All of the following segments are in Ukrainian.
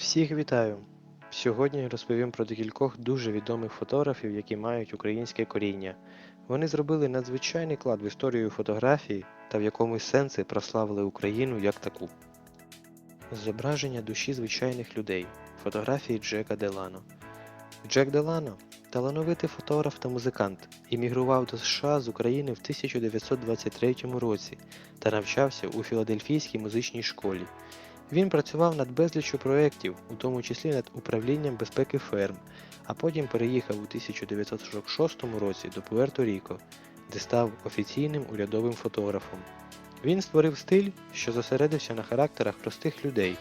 Всіх вітаю! Сьогодні розповім про декількох дуже відомих фотографів, які мають українське коріння. Вони зробили надзвичайний клад в історію фотографії та в якомусь сенсі прославили Україну як таку. Зображення душі звичайних людей. Фотографії Джека Делано. Джек Делано талановитий фотограф та музикант, іммігрував до США з України в 1923 році та навчався у Філадельфійській музичній школі. Він працював над безліччю проєктів, у тому числі над управлінням безпеки ферм, а потім переїхав у 1946 році до Пуерто-Ріко, де став офіційним урядовим фотографом. Він створив стиль, що зосередився на характерах простих людей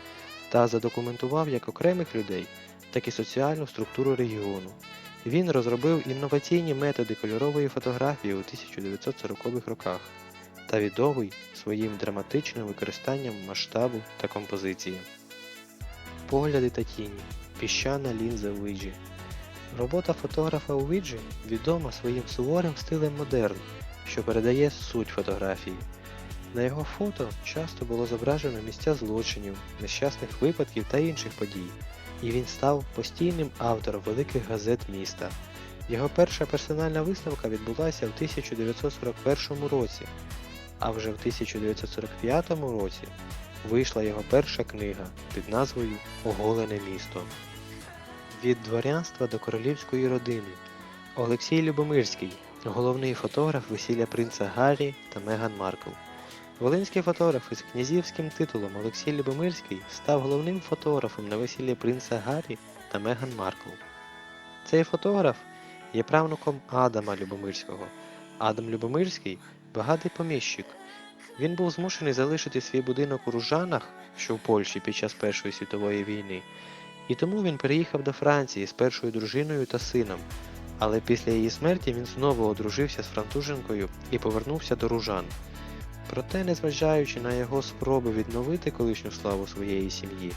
та задокументував як окремих людей, так і соціальну структуру регіону. Він розробив інноваційні методи кольорової фотографії у 1940-х роках та відомий своїм драматичним використанням масштабу та композиції. Погляди та тіні. Піщана лінза Уіджі. Робота фотографа Уіджі відома своїм суворим стилем модерн, що передає суть фотографії. На його фото часто було зображено місця злочинів, нещасних випадків та інших подій, і він став постійним автором великих газет міста. Його перша персональна виставка відбулася в 1941 році, а вже в 1945 році вийшла його перша книга під назвою Оголене місто. Від дворянства до королівської родини Олексій Любомирський, головний фотограф весілля принца Гаррі та Меган Маркл. Волинський фотограф із князівським титулом Олексій Любомирський став головним фотографом на весіллі принца Гаррі та Меган Маркл. Цей фотограф є правнуком Адама Любомирського. Адам Любомирський багатий поміщик. Він був змушений залишити свій будинок у Ружанах, що в Польщі під час Першої світової війни, і тому він переїхав до Франції з першою дружиною та сином. Але після її смерті він знову одружився з француженкою і повернувся до Ружан. Проте, незважаючи на його спроби відновити колишню славу своєї сім'ї,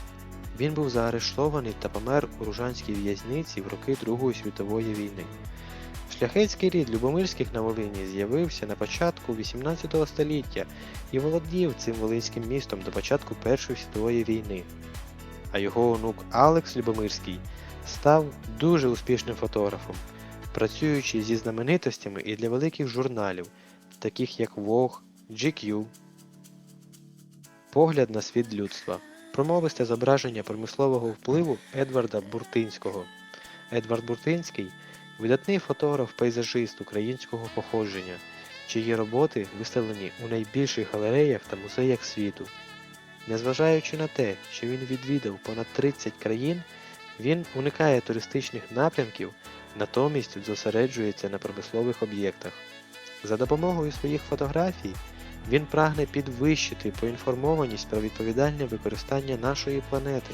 він був заарештований та помер у ружанській в'язниці в роки Другої світової війни. Шляхетський рід Любомирських на Волині з'явився на початку 18 століття і володів цим волинським містом до початку Першої світової війни. А його онук Алекс Любомирський став дуже успішним фотографом, працюючи зі знаменитостями і для великих журналів, таких як Vogue, GQ. Погляд на світ людства. Промовисте зображення промислового впливу Едварда Буртинського. Едвард Буртинський видатний фотограф-пейзажист українського походження, чиї роботи виставлені у найбільших галереях та музеях світу. Незважаючи на те, що він відвідав понад 30 країн, він уникає туристичних напрямків, натомість зосереджується на промислових об'єктах. За допомогою своїх фотографій він прагне підвищити поінформованість про відповідальне використання нашої планети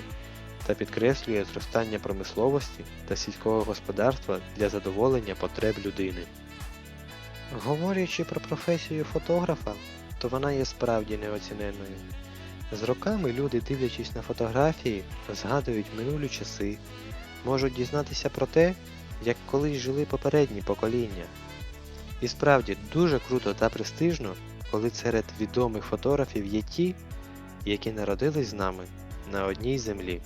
та підкреслює зростання промисловості та сільського господарства для задоволення потреб людини. Говорячи про професію фотографа, то вона є справді неоціненною. З роками люди, дивлячись на фотографії, згадують минулі часи, можуть дізнатися про те, як колись жили попередні покоління. І справді дуже круто та престижно, коли серед відомих фотографів є ті, які народились з нами на одній землі.